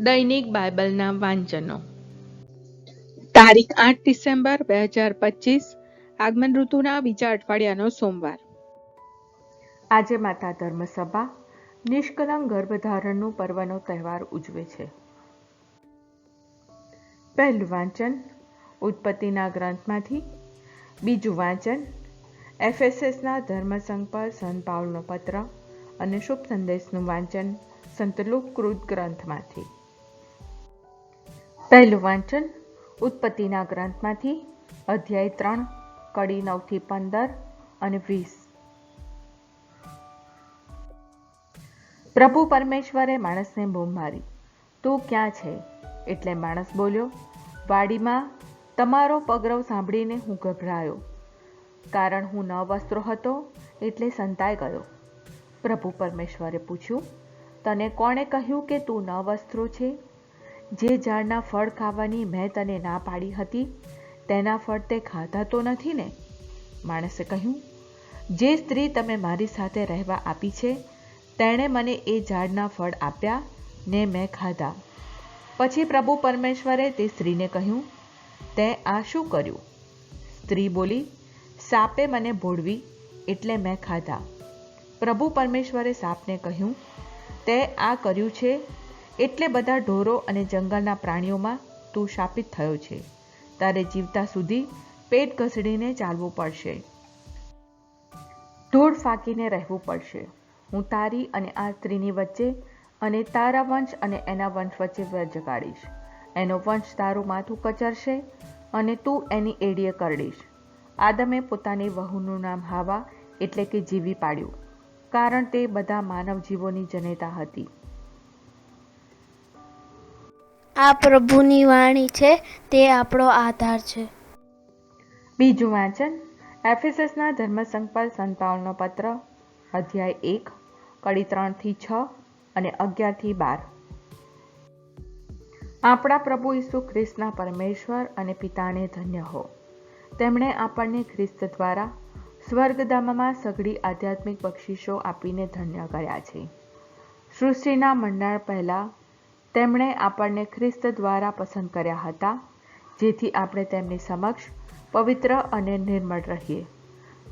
દૈનિક બાઇબલના વાંચનો. તારીખ આઠ ડિસેમ્બર બે હજાર પચીસ, આગમન ઋતુના બીજા અઠવાડિયાનો સોમવાર. આજે માતા ધર્મસભા, નિષ્કલંક ગર્ભધારણનું પર્વનો તહેવાર ઉજવે છે. પહેલું વાંચન, ઉત્પત્તિના ગ્રંથમાંથી. બીજું વાંચન, એફએસએસના ધર્મસંઘ પર સંત પાઉલનો પત્ર અને શુભ સંદેશનું વાંચન સંત લુકૃત ગ્રંથમાંથી. પહેલું વાંચન ઉત્પત્તિના ગ્રંથમાંથી અધ્યાય ત્રણ, કડી નવથી પંદર અને વીસ. પ્રભુ પરમેશ્વરે માણસને બૂમ મારી. તું ક્યાં છે? એટલે માણસ બોલ્યો, વાડીમાં તમારો પગરવ સાંભળીને હું ગભરાયો, કારણ હું ન વસ્ત્રો હતો એટલે સંતાઈ ગયો. પ્રભુ પરમેશ્વરે પૂછ્યું, તને કોણે કહ્યું કે તું ન વસ્ત્રો છે? જે ઝાડના ફળ ખાવાની મેં તને ના પાડી હતી, તેના ફળ તે ખાધા તો નથી ને? માણસે કહ્યું, જે સ્ત્રી તમે મારી સાથે રહેવા આપી છે, તેણે મને એ ઝાડના ફળ આપ્યા ને મેં ખાધા. પછી પ્રભુ પરમેશ્વરે તે સ્ત્રીને કહ્યું, તે આ શું કર્યું? સ્ત્રી બોલી, સાપે મને ભોળવી એટલે મેં ખાધા. પ્રભુ પરમેશ્વરે સાપને કહ્યું, તે આ કર્યું છે એટલે બધા ઢોરો અને જંગલના પ્રાણીઓમાં તું શાપિત થયો છે. તારે જીવતા સુધી પેટ ઘસડીને ચાલવું પડશે. ધૂળ ફાંકીને રહેવું પડશે. હું તારી અને આ સ્ત્રીની વચ્ચે અને તારા વંશ અને એના વંશ વચ્ચે વ્રજ કાઢીશ. એનો વંશ તારું માથું કચરશે અને તું એની એડીએ કરડીશ. આદમે પોતાની વહુનું નામ હાવા એટલે કે જીવી પાડ્યું. કારણ તે બધા માનવ જીવોની જનેતા હતી. આ પ્રભુની વાણી છે, તે આપણો આધાર છે. બીજું વાંચન. એફએસએસના ધર્મસંઘ પર સંત પત્ર, અધ્યાય એક, કડી ત્રણથી છ અને અગિયારથી બાર. આપણા પ્રભુ ઈસુ ખ્રિસ્તના પરમેશ્વર અને પિતાને ધન્ય હો. તેમણે આપણને ખ્રિસ્ત દ્વારા સ્વર્ગધામમાં સઘળી આધ્યાત્મિક બક્ષિસો આપીને ધન્ય કર્યા છે. સૃષ્ટિના મંડાણ પહેલાં તેમણે આપણને ખ્રિસ્ત દ્વારા પસંદ કર્યા હતા, જેથી આપણે તેમની સમક્ષ પવિત્ર અને નિર્મળ રહીએ.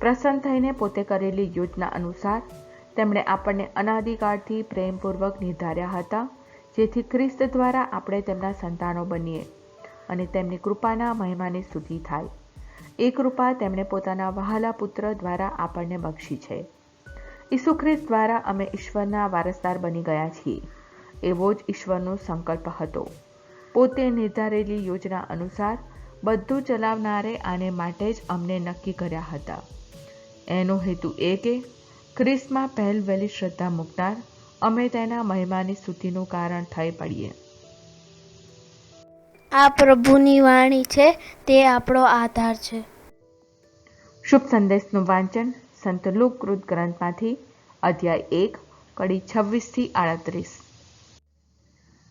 પ્રસન્ન થઈને પોતે કરેલી યોજના અનુસાર, તેમણે આપણને અનાદિકાળથી પ્રેમપૂર્વક નિર્ધાર્યા હતા, જેથી ખ્રિસ્ત દ્વારા આપણે તેમના સંતાનો બનીએ અને તેમની કૃપાના મહિમાની સ્તુતિ થાય. એ કૃપા તેમણે પોતાના વહાલા પુત્ર દ્વારા આપણને બક્ષી છે. ઈસુ ખ્રિસ્ત દ્વારા અમે ઈશ્વરના વારસદાર બની ગયા છીએ. એવો જ ઈશ્વરનો સંકલ્પ હતો. પોતે નિર્ધારેલી યોજના અનુસાર બધું ચલાવનારે આને માટે જ અમને નક્કી કર્યા હતા. એનો હેતુ એ કે ખ્રિસ્તમાં પહેલ વહેલી શ્રદ્ધા મૂકનાર અમે તેના મહિમાની સ્તુતિનું કારણ થઈ પડીએ. આ પ્રભુની વાણી છે તે આપણો આધાર છે. શુભ સંદેશનું વાંચન સંત લુકૃત ગ્રંથમાંથી અધ્યાય એક કડી છવ્વીસથી આડત્રીસ.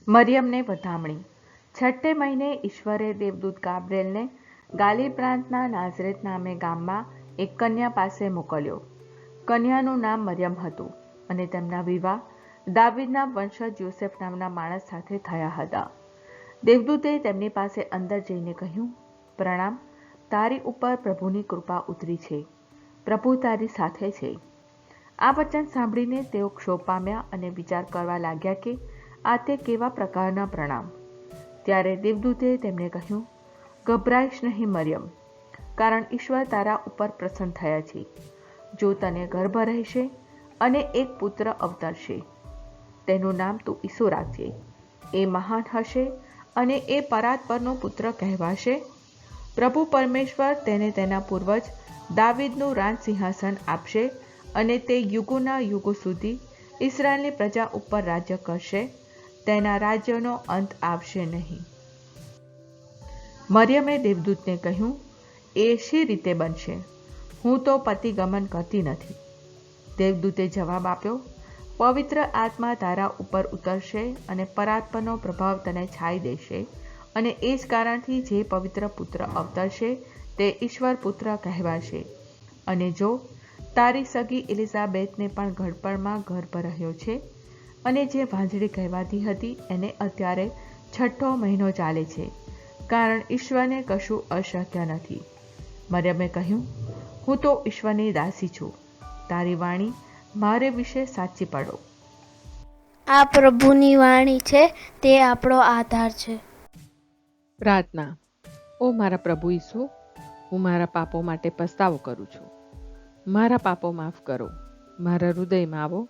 મરિયમને વધામણી. છઠ્ઠે મહિને ઈશ્વરે દેવદૂત ગાબ્રેલને ગાલી પ્રાંતના નાઝરેત નામે ગામમાં એક કન્યા પાસે મોકલ્યો. કન્યાનું નામ મરિયમ હતું અને તેમના વિવાહ દાવીદના વંશજ યોસેફ નામના માણસ સાથે થયા હતા. દેવદૂતે તેમની પાસે અંદર જઈને કહ્યું, પ્રણામ, તારી ઉપર પ્રભુની કૃપા ઉતરી છે. પ્રભુ તારી સાથે છે. આ વચન સાંભળીને તેઓ ક્ષોભ પામ્યા અને વિચાર કરવા લાગ્યા કે આ તે કેવા પ્રકારના પ્રણામ? ત્યારે દેવદૂતે તેમને કહ્યું, ગભરાઈશ નહીં, મરિયમ, કારણ ઈશ્વર તારા ઉપર પ્રસન્ન થયા છે. જો તને ગર્ભ રહેશે અને એક પુત્ર અવતરશે, તેનું નામ તું ઈસુ રાખજે એ મહાન હશે અને એ પરાત પરનો પુત્ર કહેવાશે. પ્રભુ પરમેશ્વર તેને તેના પૂર્વજ દાવિદનું રાજ સિંહાસન આપશે અને તે યુગોના યુગો સુધી ઇસરાયલની પ્રજા ઉપર રાજ્ય કરશે. તેના રાજ્યનો અંત આવશે નહીં. મરિયમે દેવદૂતને કહ્યું, એ શી રીતે બનશે? હું તો પતિગમન કરતી નથી. દેવદૂતે જવાબ આપ્યો, પવિત્ર આત્મા તારા ઉપર ઉતરશે અને પરાત્પરનો પ્રભાવ તને છાઈ દેશે અને એ જ કારણથી જે પવિત્ર પુત્ર અવતરશે તે ઈશ્વર પુત્ર કહેવાશે. અને જો તારી સગી એલિઝાબેથને પણ ઘડપણમાં ગર્ભ રહ્યો છે અને જે વાંજળી કહેવાતી હતી એને અત્યારે છઠ્ઠો મહિનો ચાલે છે. કારણ ઈશ્વરને કશું અશક્ય નથી. મરિયમે કહ્યું હું તો ઈશ્વરની દાસી છું. તારી વાણી મારે વિશે સાચી પડો. આ પ્રભુની વાણી છે તે આપણો આધાર છે. પ્રાર્થના. ઓ મારા પ્રભુ ઈસુ હું મારા પાપો માટે પસ્તાવો કરું છું. મારા પાપો માફ કરો. મારા હૃદયમાં આવો.